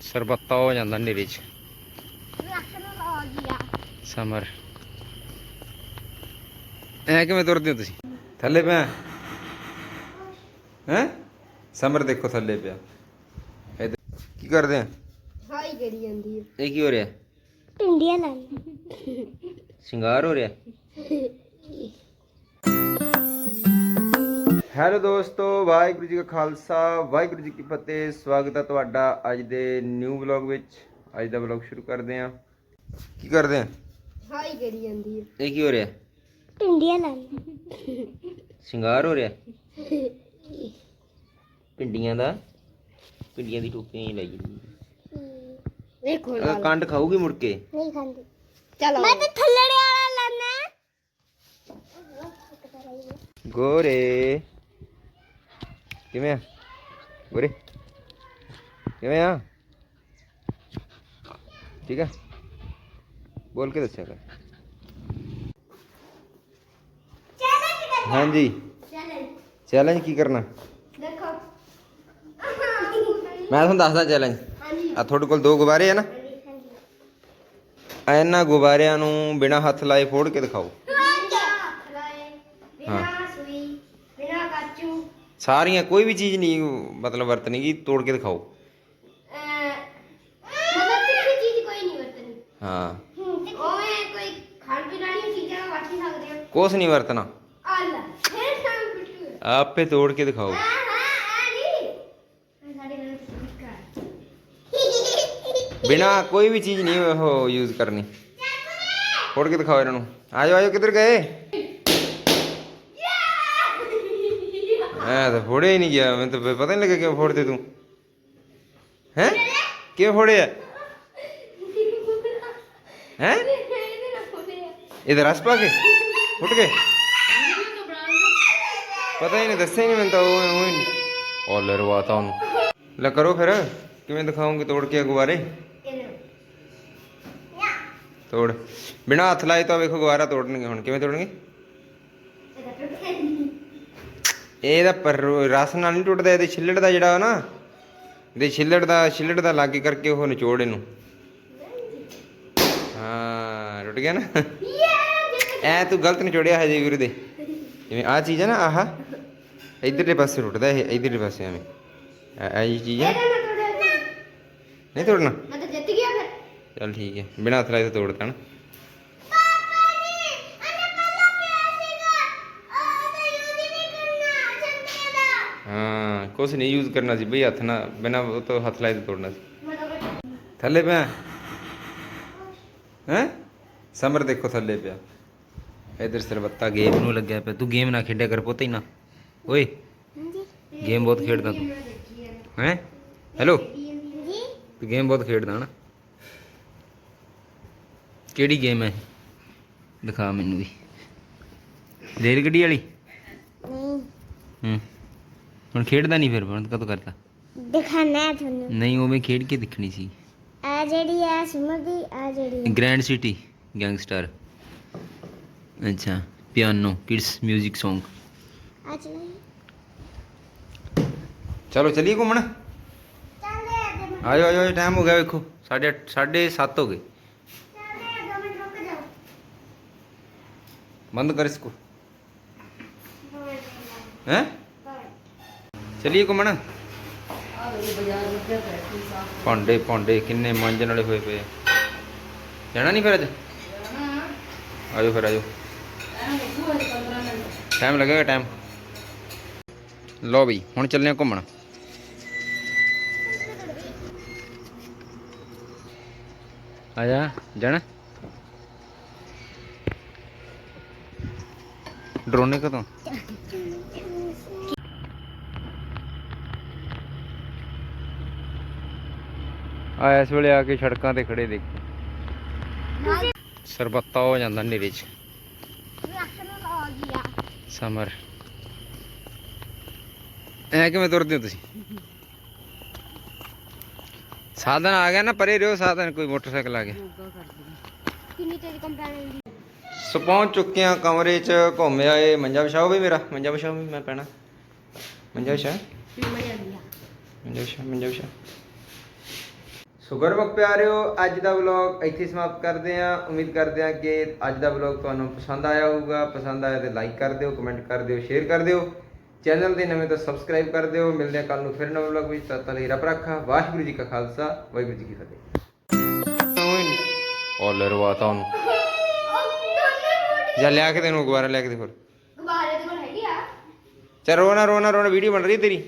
ਸਰਬੱਤਾ ਹੋ ਜਾਂਦਾ ਨੇਰੇ ਚ। ਸਮਰ ਐ ਕਿਵੇਂ ਤੁਰਦੇ ਹੋ ਤੁਸੀਂ? ਥੱਲੇ ਪਿਆ? ਹੈ? ਸਮਰ ਦੇਖੋ ਥੱਲੇ ਪਿਆ। ਇੱਧਰ- ਕੀ ਕਰਦੇ ਆ? ਹਾਈ ਕਰੀ ਜਾਂਦੀ ਹੈ ਇਹ ਕੀ ਹੋ ਰਿਹਾ? ਟਿੰਡੀਆਂ ਨਾਲ ਸ਼ਿੰਗਾਰ ਹੋ ਰਿਹਾ? ਹੈਲੋ ਦੋਸਤੋ ਵਾਹਿਗੁਰੂ ਜੀ ਕਾ ਖਾਲਸਾ ਵਾਹਿਗੁਰੂ ਜੀ ਕੀ ਫਤਿਹ। ਸਵਾਗਤ ਹੈ ਤੁਹਾਡਾ ਅੱਜ ਦੇ ਨਿਊ ਵਲੌਗ ਵਿੱਚ। ਅੱਜ ਦਾ ਵਲੌਗ ਸ਼ੁਰੂ ਕਰਦੇ ਹਾਂ ਕੀ ਕਰਦੇ ਆ? ਹਾਈ ਕਰੀ ਜਾਂਦੀ ਹੈ ਇਹ ਕੀ ਹੋ ਰਿਹਾ? ਟਿੰਡੀਆਂ ਨਾਲ ਸ਼ਿੰਗਾਰ ਹੋ ਰਿਹਾ? ਪਿੰਡੀਆਂ ਦਾ? ਪਿੰਡੀਆਂ ਦੀ ਟੋਪੀਆਂ ਹੀ ਲਾਈ ਜਾਂਦੀ ਇਹ ਖੋਲ ਅਗਰ ਕੰਡ ਖਾਊਗੀ ਮੁੜ ਕੇ? ਨਹੀਂ ਖਾਂਦੀ। ਚਲੋ ਮੈਂ ਤਾਂ ਥੱਲੜੇ ਵਾਲਾ ਲੈਣਾ। ਗੋਰੇ। ਕਿਵੇਂ ਆ? ਗੋਰੇ? ਕਿਵੇਂ ਆ? ਠੀਕ ਹੈ ਬੋਲ ਕੇ ਦੱਸਿਆ ਕਰ। ਹਾਂਜੀ। ਚੈਲੰਜ ਕੀ ਕਰਨਾ? ਦੇਖੋ। ਮੈਂ ਤੁਹਾਨੂੰ ਦੱਸਦਾ ਚੈਲੰਜ ਆ ਤੁਹਾਡੇ ਕੋਲ ਦੋ ਗੁਬਾਰੇ ਆ ਨਾ? ਇਹਨਾਂ ਗੁਬਾਰਿਆਂ ਨੂੰ ਬਿਨਾ ਹੱਥ ਲਾਏ ਫੋੜ ਕੇ ਦਿਖਾਓ। ਕਾਚੂ ਸਾਰੀਆਂ ਕੋਈ ਵੀ ਚੀਜ਼ ਨਹੀਂ ਮਤਲਬ ਵਰਤਣੀ ਗੀ ਤੋੜ ਕੇ ਦਿਖਾਓ। ਮਤਲਬ ਤਿੱਖੀ ਚੀਜ਼ ਕੋਈ ਨਹੀਂ ਵਰਤਣੀ। ਹਾਂ। ਓਏ ਕੋਈ ਖਾਣ ਪੀਣ ਵਾਲੀ ਚੀਜ਼ਾਂ ਵਰਤ ਹੀ ਸਕਦੇ ਆ ਕੁਛ ਨਹੀਂ ਵਰਤਣਾ। ਅੱਲਾ ਫੇਰ ਸਾਂ ਬਿੱਟੂ ਆਪੇ ਤੋੜ ਕੇ ਦਿਖਾਓ। ਹਾਂ ਹਾਂ ਆ ਨਹੀਂ ਸਾਡੇ ਨਾਲ ਸਪੀਕਰ ਬਿਨਾ ਕੋਈ ਵੀ ਚੀਜ਼ ਨਹੀਂ ਉਹ ਯੂਜ਼ ਕਰਨੀ। ਫੋੜ ਕੇ ਦਿਖਾਓ ਇਹਨਾਂ ਨੂੰ। ਆਜੋ ਆਜੋ ਕਿੱਧਰ ਗਏ? ਐ ਤਾਂ ਫੋੜਿਆ ਹੀ ਨਹੀਂ ਗਿਆ ਮੈਨੂੰ ਤਾਂ ਪਤਾ ਨਹੀਂ ਲੱਗਿਆ ਕਿਉਂ ਫੋੜਦੇ ਤੂੰ। ਹੈ? ਕਿਉਂ ਫੋੜਿਆ? ਹੈ? ਇਹਦਾ ਰਸ ਪਾ ਕੇ? ਫੁੱਟ ਗਏ? ਪਤਾ ਹੀ ਨਹੀਂ ਦੱਸਿਆ ਹੀ ਨਹੀਂ ਮੈਨੂੰ ਤਾਂ ਉਹ ਉਹ ਉਹ ਲਰਵਾਤਾ ਉਹਨੂੰ। ਲੈ ਕਰੋ ਫਿਰ ਕਿਵੇਂ ਦਿਖਾਉਂਗੇ ਤੋੜ ਕੇ ਗੁਬਾਰੇ ਤੋੜ। ਬਿਨਾ ਹੱਥ ਲਾਏ ਤਾਂ ਵੇਖੋ ਗੁਬਾਰਾ ਤੋੜਨਗੇ ਹੁਣ। ਕਿਵੇਂ ਤੋੜਨਗੇ? ਇਹਦਾ ਪਰ ਰਸ ਨਾਲ ਨਹੀਂ ਟੁੱਟਦਾ ਇਹਦੇ ਛਿੱਲੜ ਦਾ ਜਿਹੜਾ ਨਾ ਇਹਦੇ ਛਿੱਲੜ ਦਾ ਛਿੱਲੜ ਦਾ ਲਾਗੇ ਕਰਕੇ ਉਹ ਨਿਚੋੜ ਇਹਨੂੰ। ਹਾਂ ਟੁੱਟ ਗਿਆ ਨਾ? ਐ ਤੂੰ ਗਲਤ ਨਿਚੋੜਿਆ ਹਜੇ ਵੀਰ ਦੇ। ਜਿਵੇਂ ਆ ਚੀਜ਼ ਹੈ ਨਾ ਆਹ। ਇਧਰਲੇ ਪਾਸੇ ਟੁੱਟਦਾ ਇਹ ਇਧਰਲੇ ਪਾਸੇ ਐਵੇਂ। ਐ ਇਹ ਚੀਜ਼ ਹੈ ਨਹੀਂ ਤੋੜਨਾ? ਮੈਂ ਤਾਂ ਜਿੱਤ ਗਿਆ ਫਿਰ। ਚੱਲ ਠੀਕ ਹੈ ਬਿਨਾ ਹੱਥ ਲਾਏ ਤਾਂ ਤੋੜਤਾ ਨਾ ਹਾਂ ਕੁਛ ਨਹੀਂ ਯੂਜ਼ ਕਰਨਾ ਸੀ ਬਈ ਹੱਥ ਨਾਲ ਬਿਨਾ ਉਹ ਤੋਂ ਹੱਥ ਲਾਏ ਤਾਂ ਤੋੜਨਾ ਸੀ। ਥੱਲੇ ਪਿਆ। ਹੈ? ਸਮਰ ਦੇਖੋ ਥੱਲੇ ਪਿਆ। ਇਧਰ ਸਰਬੱਤਾ ਗੇਮ ਨੂੰ ਲੱਗਿਆ ਪਿਆ। ਤੂੰ ਗੇਮ ਨਾ ਖੇਡਿਆ ਕਰ ਪੁੱਤ ਹੀ ਨਾ ਓਏ ਗੇਮ ਬਹੁਤ ਖੇਡਦਾ ਤੂੰ। ਹੈ? ਹੈਲੋ ਤੂੰ ਗੇਮ ਬਹੁਤ ਖੇਡਦਾ ਨਾ ਕਿਹੜੀ ਗੇਮ ਹੈ? ਦਿਖਾ ਮੈਨੂੰ ਵੀ। ਰੇਲ ਗੱਡੀ ਵਾਲੀ? ਹੂੰ। ਹੁਣ ਖੇਡਦਾ ਨਹੀਂ ਫਿਰ ਬੰਦ ਕਦੋਂ ਕਰਤਾ ਦਿਖਾਣਾ ਹੈ ਤੁਹਾਨੂੰ। ਨਹੀਂ ਉਵੇਂ ਖੇਡ ਕੇ ਦਿਖਣੀ ਸੀ। ਆ ਜਿਹੜੀ ਆ ਸਿਮਰ ਦੀ ਆ ਜਿਹੜੀ ਗ੍ਰੈਂਡ ਸਿਟੀ ਗੈਂਗਸਟਰ ਅੱਛਾ ਪਿਆਨੋ ਕਿਡਸ 뮤직 Song ਆ ਚਲੀ ਚਲੋ ਚਲੀਏ ਘੁੰਮਣ? ਚੱਲੇ ਆ ਆਜੋ ਆਜੋ ਟਾਈਮ ਹੋ ਗਿਆ ਵੇਖੋ। ਸਾਢੇ ਅੱਠ- ਸਾਢੇ 7 ਹੋ ਗਏ। ਚੱਲੇ ਦੋ ਮਿੰਟ ਰੁਕ ਜਾਓ। ਬੰਦ ਕਰ ਇਸਕੋ ਹੈ? ਚਲੀਏ ਘੁੰਮਣ? ਭਾਂਡੇ ਭਾਂਡੇ ਕਿੰਨੇ ਮਾਂਜਣ ਵਾਲੇ ਹੋਏ ਪਏ। ਜਾਣਾ ਨਹੀਂ ਫਿਰ ਅੱਜ? ਆਜੋ ਫਿਰ ਆਜੋ। ਟਾਈਮ ਲੱਗੇਗਾ ਟਾਈਮ। ਲੋ ਬਈ ਹੁਣ ਚੱਲਦੇ ਹਾਂ ਘੁੰਮਣ। ਆ ਜਾ ਜਾਣਾ? ਡਰੋਨੇ ਕਦੋਂ? ਆ ਇਸ ਵੇਲੇ ਆ ਕੇ ਸੜਕਾਂ ਤੇ ਖੜੇ ਦੇਖ। ਸਰਬੱਤਾ ਹੋ ਜਾਂਦਾ ਨੇਰੇ ਚ। ਸਮਰ। ਐ ਕਿਵੇਂ ਤੁਰਦੇ ਹੋ ਤੁਸੀਂ? ਸਾਧਨ ਆ ਗਿਆ ਨਾ ਪਰੇ ਰਿਓ ਸਾਧਨ ਕੋਈ ਮੋਟਰਸਾਈਕਲ ਆ ਗਿਆ। ਕਿੰਨੀ ਤੇਰੀ ਕੰਪੈਨ ਦੀ ਸੋ ਪਹੁੰਚ ਚੁੱਕੇ ਆ ਕਮਰੇ 'ਚ ਘੁੰਮ ਆਏ। ਮੰਜਾ ਵਿਛਾਓ ਵੀ ਮੇਰਾ ਮੰਜਾ ਵਿਛਾਓ ਵੀ ਮੈਂ ਪੈਣਾ। ਮੰਜਾ ਵਿਛਾ। ਮੰਜਾ ਵਿਛਾ ਮੰਜਾ ਵਿਛਾ। ਸੋ ਗੁਰਮੁਖ ਪਿਆਰਿਓ ਅੱਜ ਦਾ ਵਲੌਗ ਇੱਥੇ ਸਮਾਪਤ ਕਰਦੇ ਹਾਂ। ਉਮੀਦ ਕਰਦੇ ਹਾਂ ਕਿ ਅੱਜ ਦਾ ਵਲੌਗ ਤੁਹਾਨੂੰ ਪਸੰਦ ਆਇਆ ਹੋਊਗਾ। ਪਸੰਦ ਆਇਆ ਤੇ ਲਾਈਕ ਕਰ ਦਿਓ ਕਮੈਂਟ ਕਰ ਦਿਓ ਸ਼ੇਅਰ ਕਰ ਦਿਓ। ਚੈਨਲ ਦੇ ਨਵੇਂ ਤੋਂ ਸਬਸਕ੍ਰਾਈਬ ਕਰ ਦਿਓ। ਮਿਲਦੇ ਹਾਂ ਕੱਲ ਨੂੰ ਫਿਰ ਨਵੇਂ ਵਲੌਗ ਵਿੱਚ। ਤਦ ਤੱਕ ਲਈ ਰੱਬ ਰੱਖਾ। ਵਾਹਿਗੁਰੂ ਜੀ ਕਾ ਖਾਲਸਾ ਵਾਹਿਗੁਰੂ ਜੀ ਕੀ ਫਤਿਹ। ਓ ਲਰਵਾਤਾ ਉਹਨੂੰ। ਜਾ ਲਿਆ ਕੇ ਤੈਨੂੰ ਗੁਬਾਰਾ ਲਿਆ ਕੇ ਦੇ ਫਿਰ ਗੁਬਾਰੇ ਦੇ ਕੋਲ ਹੈਗੀ ਆ। ਰੋਣਾ ਰੋਣਾ ਰੋਣਾ ਵੀਡੀਓ ਬਣ ਰਹੀ ਤੇਰੀ।